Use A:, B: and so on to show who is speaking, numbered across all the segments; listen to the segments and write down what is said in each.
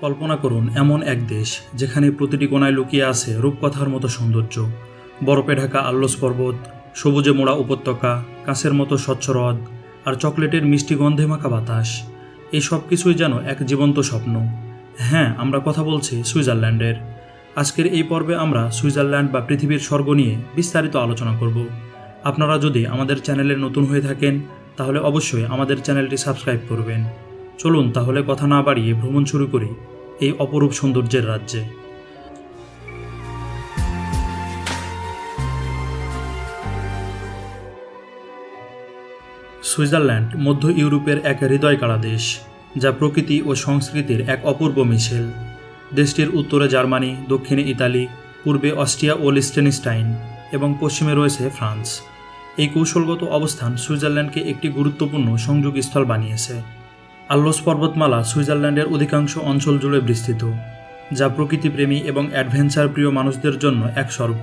A: কল্পনা করুন, এমন এক দেশ যেখানে প্রতিটি কোনায় লুকিয়ে আছে রূপকথার মতো সৌন্দর্য। বরফে ঢাকা আল্লস পর্বত, সবুজে মোড়া উপত্যকা, কাঁচের মতো স্বচ্ছ হ্রদ, আর চকলেটের মিষ্টি গন্ধে মাখা বাতাস। এই সব কিছুই যেন এক জীবন্ত স্বপ্ন। হ্যাঁ আমরা কথা বলছি সুইজারল্যান্ডের। আজকের এই পর্বে আমরা সুইজারল্যান্ড বা পৃথিবীর স্বর্গ নিয়ে বিস্তারিত আলোচনা করব। আপনারা যদি আমাদের চ্যানেলে নতুন হয়ে থাকেন, তাহলে অবশ্যই আমাদের চ্যানেলটি সাবস্ক্রাইব করবেন। চলুন তাহলে কথা না বাড়িয়ে ভ্রমণ শুরু করি এই অপরূপ সৌন্দর্যের রাজ্যে। সুইজারল্যান্ড মধ্য ইউরোপের এক হৃদয়কাড়া দেশ, যা প্রকৃতি ও সংস্কৃতির এক অপূর্ব মিশেল। দেশটির উত্তরে জার্মানি, দক্ষিণে ইতালি, পূর্বে অস্ট্রিয়া ও লিস্টেনস্টাইন, এবং পশ্চিমে রয়েছে ফ্রান্স। এই কৌশলগত অবস্থান সুইজারল্যান্ডকে একটি গুরুত্বপূর্ণ সংযোগস্থল বানিয়েছে। আল্লস পর্বতমালা সুইজারল্যান্ডের অধিকাংশ অঞ্চল জুড়ে বিস্তৃত, যা প্রকৃতিপ্রেমী এবং অ্যাডভেঞ্চার প্রিয় মানুষদের জন্য এক স্বর্গ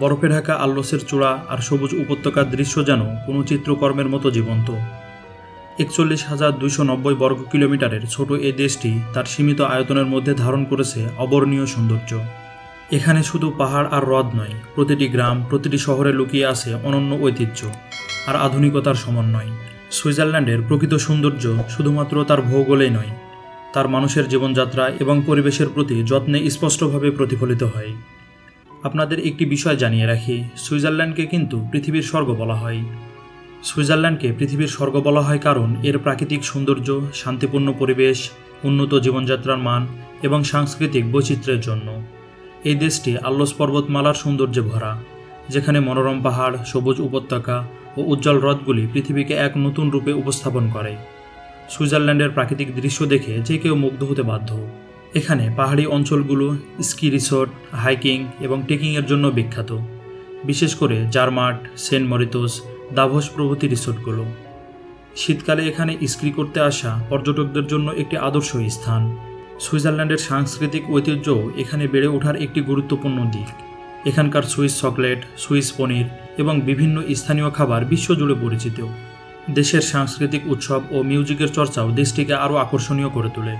A: বরফে ঢাকা আল্লোসের চূড়া আর সবুজ উপত্যকার দৃশ্য যেন কোনো চিত্রকর্মের মতো জীবন্ত। একচল্লিশ হাজার দুইশো নব্বই বর্গ কিলোমিটারের ছোট এই দেশটি তার সীমিত আয়তনের মধ্যে ধারণ করেছে অবর্ণীয় সৌন্দর্য। এখানে শুধু পাহাড় আর হ্রদ নয়, প্রতিটি গ্রাম, প্রতিটি শহরে লুকিয়ে আছে অনন্য ঐতিহ্য আর আধুনিকতার সমন্বয়। সুইজারল্যান্ডের প্রকৃত সৌন্দর্য শুধুমাত্র তার ভৌগোলেই নয়, তার মানুষের জীবনযাত্রা এবং পরিবেশের প্রতি যত্নে স্পষ্টভাবে প্রতিফলিত হয়। আপনাদের একটি বিষয় জানিয়ে রাখি, সুইজারল্যান্ডকে কিন্তু পৃথিবীর স্বর্গ বলা হয়। সুইজারল্যান্ডকে পৃথিবীর স্বর্গ বলা হয় কারণ এর প্রাকৃতিক সৌন্দর্য, শান্তিপূর্ণ পরিবেশ, উন্নত জীবনযাত্রার মান এবং সাংস্কৃতিক বৈচিত্র্যের জন্য। এই দেশটি আল্লস পর্বতমালার সৌন্দর্যে ভরা, যেখানে মনোরম পাহাড়, সবুজ উপত্যকা ও উজ্জ্বল হ্রদগুলি পৃথিবীকে এক নতুন রূপে উপস্থাপন করে। সুইজারল্যান্ডের প্রাকৃতিক দৃশ্য দেখে যে কেউ মুগ্ধ হতে বাধ্য। এখানে পাহাড়ি অঞ্চলগুলো, স্কি রিসোর্ট, হাইকিং এবং ট্রেকিংয়ের জন্য বিখ্যাত। বিশেষ করে জারমাট সেন্ট মরিতোস, দাভস প্রভৃতি রিসোর্টগুলো। শীতকালে এখানে স্কি করতে আসা পর্যটকদের জন্য একটি আদর্শ স্থান। সুইজারল্যান্ডের সাংস্কৃতিক ঐতিহ্যও এখানে বেড়ে ওঠার একটি গুরুত্বপূর্ণ দিক। এখানকার সুইস চকলেট, সুইস পনির এবং বিভিন্ন স্থানীয় খাবার বিশ্বজুড়ে পরিচিত। দেশের সাংস্কৃতিক উৎসব ও মিউজিকের চর্চাও দেশটিকে আরও আকর্ষণীয় করে তোলে।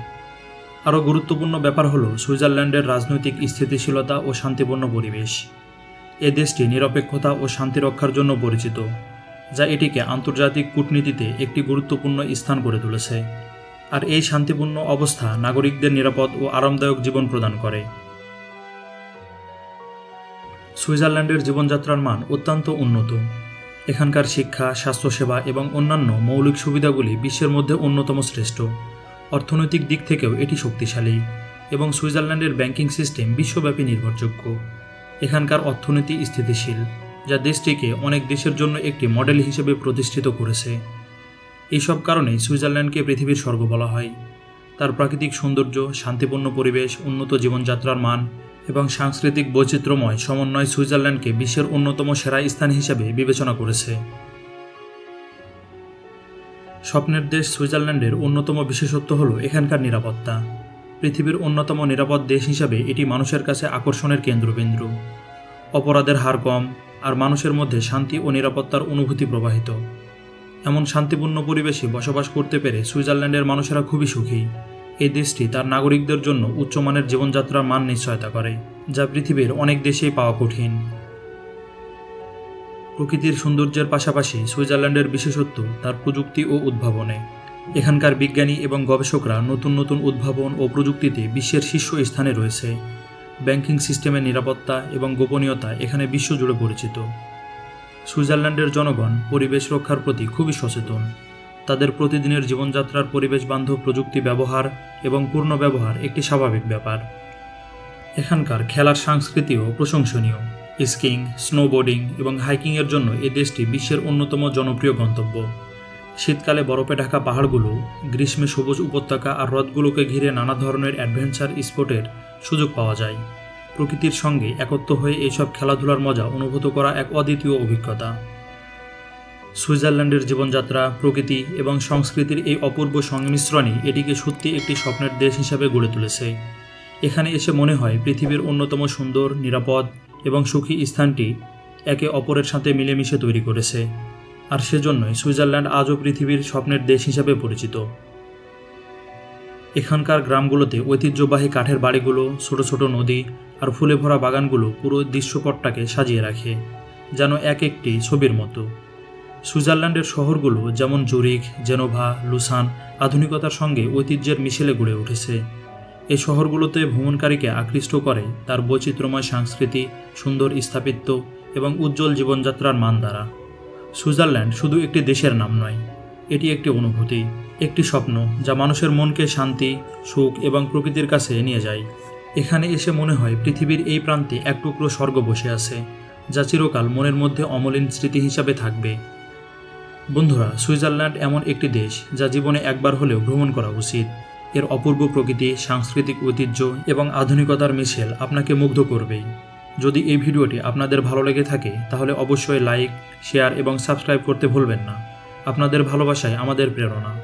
A: আরও গুরুত্বপূর্ণ ব্যাপার হল সুইজারল্যান্ডের রাজনৈতিক স্থিতিশীলতা ও শান্তিপূর্ণ পরিবেশ। এ দেশটি নিরপেক্ষতা ও শান্তি রক্ষার জন্য পরিচিত, যা এটিকে আন্তর্জাতিক কূটনীতিতে একটি গুরুত্বপূর্ণ স্থান করে তুলেছে। আর এই শান্তিপূর্ণ অবস্থা নাগরিকদের নিরাপদ ও আরামদায়ক জীবন প্রদান করে। সুইজারল্যান্ডের জীবনযাত্রার মান অত্যন্ত উন্নত। এখানকার শিক্ষা, স্বাস্থ্যসেবা এবং অন্যান্য মৌলিক সুবিধাগুলি বিশ্বের মধ্যে অন্যতম শ্রেষ্ঠ। অর্থনৈতিক দিক থেকেও এটি শক্তিশালী এবং সুইজারল্যান্ডের ব্যাংকিং সিস্টেম বিশ্বব্যাপী নির্ভরযোগ্য। এখানকার অর্থনীতি স্থিতিশীল, যা দেশটিকে অনেক দেশের জন্য একটি মডেল হিসেবে প্রতিষ্ঠিত করেছে। এইসব কারণেই সুইজারল্যান্ডকে পৃথিবীর স্বর্গ বলা হয়। তার প্রাকৃতিক সৌন্দর্য, শান্তিপূর্ণ পরিবেশ, উন্নত জীবনযাত্রার মান এবং সাংস্কৃতিক বৈচিত্র্যময় সমন্বয় সুইজারল্যান্ডকে বিশ্বের অন্যতম সেরা স্থান হিসেবে বিবেচনা করেছে। স্বপ্নের দেশ সুইজারল্যান্ডের অন্যতম বিশেষত্ব হল এখানকার নিরাপত্তা। পৃথিবীর অন্যতম নিরাপদ দেশ হিসাবে এটি মানুষের কাছে আকর্ষণের কেন্দ্রবিন্দু। অপরাধের হার কম আর মানুষের মধ্যে শান্তি ও নিরাপত্তার অনুভূতি প্রবাহিত। এমন শান্তিপূর্ণ পরিবেশে বসবাস করতে পেরে সুইজারল্যান্ডের মানুষেরা খুবই সুখী। এই দেশটি তার নাগরিকদের জন্য উচ্চমানের জীবনযাত্রার মান নিশ্চয়তা করে, যা পৃথিবীর অনেক দেশেই পাওয়া কঠিন। প্রকৃতির সৌন্দর্যের পাশাপাশি সুইজারল্যান্ডের বিশেষত্ব তার প্রযুক্তি ও উদ্ভাবনে। এখানকার বিজ্ঞানী এবং গবেষকরা নতুন নতুন উদ্ভাবন ও প্রযুক্তিতে বিশ্বের শীর্ষ স্থানে রয়েছে। ব্যাংকিং সিস্টেমের নিরাপত্তা এবং গোপনীয়তা এখানে বিশ্বজুড়ে পরিচিত। সুইজারল্যান্ডের জনগণ পরিবেশ রক্ষার প্রতি খুবই সচেতন। তাদের প্রতিদিনের জীবনযাত্রার পরিবেশ বান্ধব প্রযুক্তি ব্যবহার এবং পূর্ণ ব্যবহার একটি স্বাভাবিক ব্যাপার। এখানকার খেলার সংস্কৃতিও প্রশংসনীয়। স্কিং স্নোবোর্ডিং এবং হাইকিংয়ের জন্য এ দেশটি বিশ্বের অন্যতম জনপ্রিয় গন্তব্য। শীতকালে বরফে ঢাকা পাহাড়গুলো, গ্রীষ্মে সবুজ উপত্যকা আর হ্রদগুলোকে ঘিরে নানা ধরনের অ্যাডভেঞ্চার স্পোর্টের সুযোগ পাওয়া যায়। প্রকৃতির সঙ্গে একত্র হয়ে এইসব খেলাধুলার মজা অনুভূত করা এক অদ্বিতীয় অভিজ্ঞতা। সুইজারল্যান্ডের জীবনযাত্রা, প্রকৃতি এবং সংস্কৃতির এই অপূর্ব সংমিশ্রণই এটিকে সত্যি একটি স্বপ্নের দেশ হিসাবে গড়ে তুলেছে। এখানে এসে মনে হয় পৃথিবীর অন্যতম সুন্দর, নিরাপদ এবং সুখী স্থানটি একে অপরের সাথে মিলেমিশে তৈরি করেছে। আর সেজন্যই সুইজারল্যান্ড আজও পৃথিবীর স্বপ্নের দেশ হিসাবে পরিচিত। এখানকার গ্রামগুলোতে ঐতিহ্যবাহী কাঠের বাড়িগুলো, ছোট ছোট নদী আর ফুলে ভরা বাগানগুলো পুরো দৃশ্যপটটাকে সাজিয়ে রাখে, যেন এক একটি ছবির মতো। সুইজারল্যান্ডের শহরগুলো যেমন জুরিক জেনোভা, লুসান আধুনিকতার সঙ্গে ঐতিহ্যের মিশেলে গড়ে উঠেছে। এই শহরগুলোতে ভ্রমণকারীকে আকৃষ্ট করে তার বৈচিত্র্যময় সংস্কৃতি, সুন্দর স্থাপিত্য এবং উজ্জ্বল জীবনযাত্রার মান দ্বারা। সুইজারল্যান্ড শুধু একটি দেশের নাম নয়, এটি একটি অনুভূতি, একটি স্বপ্ন যা মানুষের মনকে শান্তি, সুখ এবং প্রকৃতির কাছে নিয়ে যায়। এখানে এসে মনে হয় পৃথিবীর এই প্রান্তে এক টুকরো স্বর্গ বসে আছে, যা চিরকাল মনের মধ্যে অমলিন স্মৃতি হিসাবে থাকবে। বন্ধুরা, সুইজারল্যান্ড এমন একটি দেশ যা জীবনে একবার হলেও ভ্রমণ করা উচিত। এর অপূর্ব প্রকৃতি, সাংস্কৃতিক ঐতিহ্য এবং আধুনিকতার মিশেল আপনাকে মুগ্ধ করবেই। যদি এই ভিডিওটি আপনাদের ভালো লেগে থাকে, তাহলে অবশ্যই লাইক, শেয়ার এবং সাবস্ক্রাইব করতে ভুলবেন না। আপনাদের ভালোবাসায় আমাদের প্রেরণা।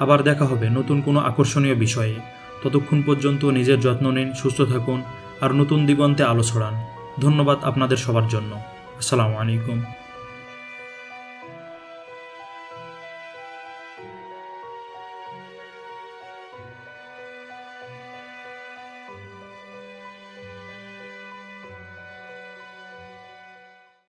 A: আবার দেখা হবে নতুন কোনো আকর্ষণীয় বিষয়ে। ততক্ষণ পর্যন্ত নিজের যত্ন নিন, সুস্থ থাকুন, আর নতুন দিগন্তে আলো ছড়ান। ধন্যবাদ আপনাদের সবার জন্য। আসসালামু আলাইকুম।